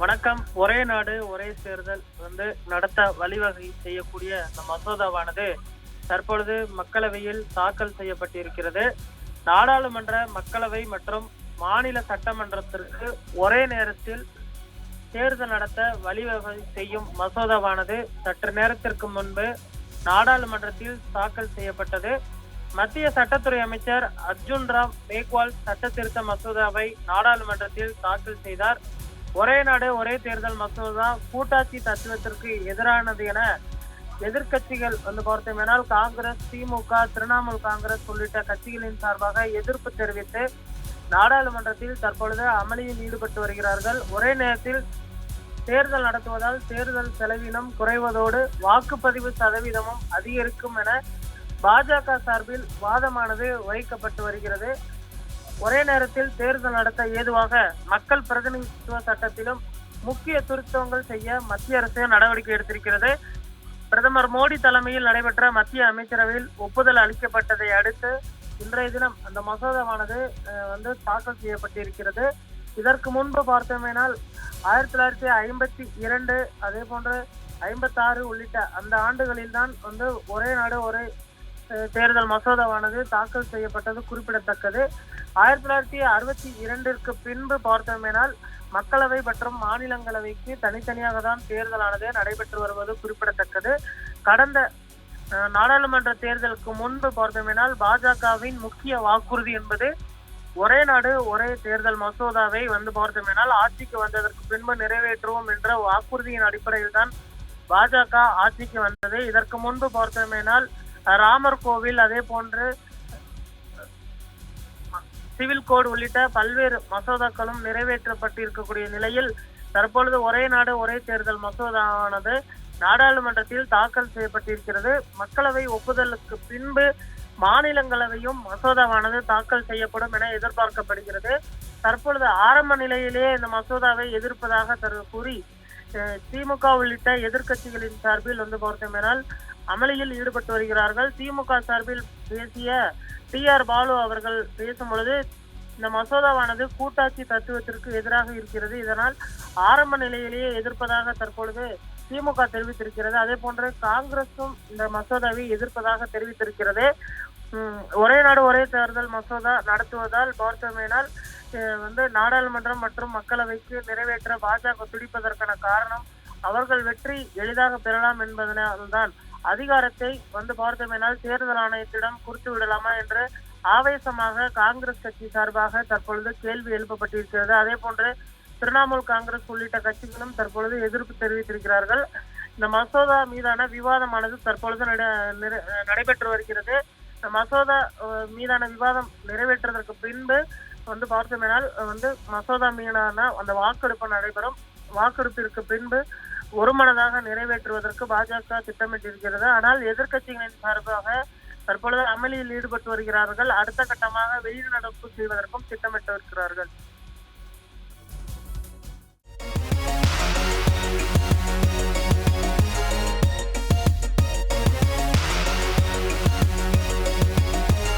வணக்கம். ஒரே நாடு ஒரே தேர்தல் வந்து நடத்த வழிவகை செய்யக்கூடிய இந்த மசோதாவானது தற்பொழுது மக்களவையில் தாக்கல் செய்யப்பட்டிருக்கிறது. நாடாளுமன்ற மக்களவை மற்றும் மாநில சட்டமன்றத்திற்கு ஒரே நேரத்தில் தேர்தல் நடத்த வழிவகை செய்யும் மசோதாவானது சற்று நேரத்திற்கு முன்பு நாடாளுமன்றத்தில் தாக்கல் செய்யப்பட்டது. மத்திய சட்டத்துறை அமைச்சர் அர்ஜுன் ராம் மேக்வால் சட்ட திருத்த மசோதாவை நாடாளுமன்றத்தில் தாக்கல் செய்தார். ஒரே நாடு ஒரே தேர்தல் மசோதா கூட்டாட்சி தத்துவத்திற்கு எதிரானது என எதிர்க்கட்சிகள் வந்து பார்த்தோம்னால் காங்கிரஸ் திமுக திரிணாமுல் காங்கிரஸ் உள்ளிட்ட கட்சிகளின் சார்பாக எதிர்ப்பு தெரிவித்து நாடாளுமன்றத்தில் தற்பொழுது அமளியில் ஈடுபட்டு வருகிறார்கள். ஒரே நேரத்தில் தேர்தல் நடத்துவதால் தேர்தல் செலவினம் குறைவதோடு வாக்குப்பதிவு சதவீதமும் அதிகரிக்கும் என பாஜக சார்பில் வாதமானது வைக்கப்பட்டு வருகிறது. ஒரே நேரத்தில் தேர்தல் நடத்த ஏதுவாக மக்கள் பிரதிநிதித்துவ சட்டத்திலும் முக்கிய திருத்தங்கள் செய்ய மத்திய அரசு நடவடிக்கை எடுத்திருக்கிறது. பிரதமர் மோடி தலைமையில் நடைபெற்ற மத்திய அமைச்சரவையில் ஒப்புதல் அளிக்கப்பட்டதை அடுத்து இன்றைய தினம் அந்த மசோதாவானது வந்து தாக்கல் செய்யப்பட்டிருக்கிறது. இதற்கு முன்பு பார்த்தோமேனால் ஆயிரத்தி தொள்ளாயிரத்தி ஐம்பத்தி இரண்டு அதே போன்று ஐம்பத்தாறு உள்ளிட்ட அந்த ஆண்டுகளில் தான் வந்து ஒரே நாடு ஒரே தேர்தல் மசோதாவானது தாக்கல் செய்யப்பட்டது குறிப்பிடத்தக்கது. ஆயிரத்தி தொள்ளாயிரத்தி அறுபத்தி இரண்டிற்கு பின்பு பார்த்தோமேனால் மக்களவை மற்றும் மாநிலங்களவைக்கு தனித்தனியாக தான் தேர்தலானது நடைபெற்று வருவது குறிப்பிடத்தக்கது. கடந்த நாடாளுமன்ற தேர்தலுக்கு முன்பு பார்த்தோமேனால் பாஜகவின் முக்கிய வாக்குறுதி என்பது ஒரே நாடு ஒரே தேர்தல் மசோதாவை வந்து பார்த்தோமேனால் ஆட்சிக்கு வந்ததற்கு பின்பு நிறைவேற்றுவோம் என்ற வாக்குறுதியின் அடிப்படையில் தான் பாஜக ஆட்சிக்கு வந்தது. இதற்கு முன்பு பார்த்தோமேனால் ராமர் கோவில் அதே போன்று சிவில் கோட் உள்ளிட்ட பல்வேறு மசோதாக்களும் நிறைவேற்றப்பட்டிருக்கக்கூடிய நிலையில் தற்பொழுது ஒரே நாடு ஒரே தேர்தல் மசோதாவானது நாடாளுமன்றத்தில் தாக்கல் செய்யப்பட்டிருக்கிறது. மக்களவை ஒப்புதலுக்கு பின்பு மாநிலங்களவையும் மசோதாவானது தாக்கல் செய்யப்படும் என எதிர்பார்க்கப்படுகிறது. தற்பொழுது ஆரம்ப நிலையிலேயே இந்த மசோதாவை எதிர்ப்பதாக கூறி திமுக உள்ளிட்ட எதிர்க்கட்சிகளின் சார்பில் வந்து பார்த்தோமேனால் அமளியில் ஈடுபட்டு வருகிறார்கள். திமுக சார்பில் பேசிய டி ஆர் பாலு அவர்கள் பேசும் பொழுது இந்த மசோதாவானது கூட்டாட்சி தத்துவத்திற்கு எதிராக இருக்கிறது. இதனால் ஆரம்ப நிலையிலேயே எதிர்ப்பதாக தற்பொழுது திமுக தெரிவித்திருக்கிறது. அதே போன்று காங்கிரசும் இந்த மசோதாவை எதிர்ப்பதாக தெரிவித்திருக்கிறது. ஒரே நாடு ஒரே தேர்தல் மசோதா நடத்துவதால் பார்த்தோமேனால் வந்து நாடாளுமன்றம் மற்றும் மக்களவைக்கு நிறைவேற்ற பாஜக துடிப்பதற்கான காரணம் அவர்கள் வெற்றி எளிதாக பெறலாம் என்பதனால்தான். அதிகாரத்தை வந்து பார்த்தோமேனால் தேர்தல் ஆணையத்திடம் குறித்து விடலாமா என்று ஆவேசமாக காங்கிரஸ் கட்சி சார்பாக தற்பொழுது கேள்வி எழுப்பப்பட்டிருக்கிறது. அதே போன்று திரிணாமுல் காங்கிரஸ் உள்ளிட்ட கட்சிகளும் தற்பொழுது எதிர்ப்பு தெரிவித்திருக்கிறார்கள். இந்த மசோதா மீதான விவாதமானது தற்பொழுது நடைபெற்று வருகிறது. இந்த மசோதா மீதான விவாதம் நிறைவேற்றுவதற்கு பின்பு வந்து பார்த்தோமேனால் வந்து மசோதா மீதான அந்த வாக்கெடுப்பு நடைபெறும். வாக்கெடுப்பிற்கு பின்பு ஒருமனதாக நிறைவேற்றுவதற்கு பாஜக திட்டமிட்டிருக்கிறது. ஆனால் எதிர்க்கட்சிகளின் சார்பாக தற்பொழுது அமளியில் ஈடுபட்டு வருகிறார்கள். அடுத்த கட்டமாக வெளிநடப்பு செய்வதற்கும் திட்டமிட்டு இருக்கிறார்கள்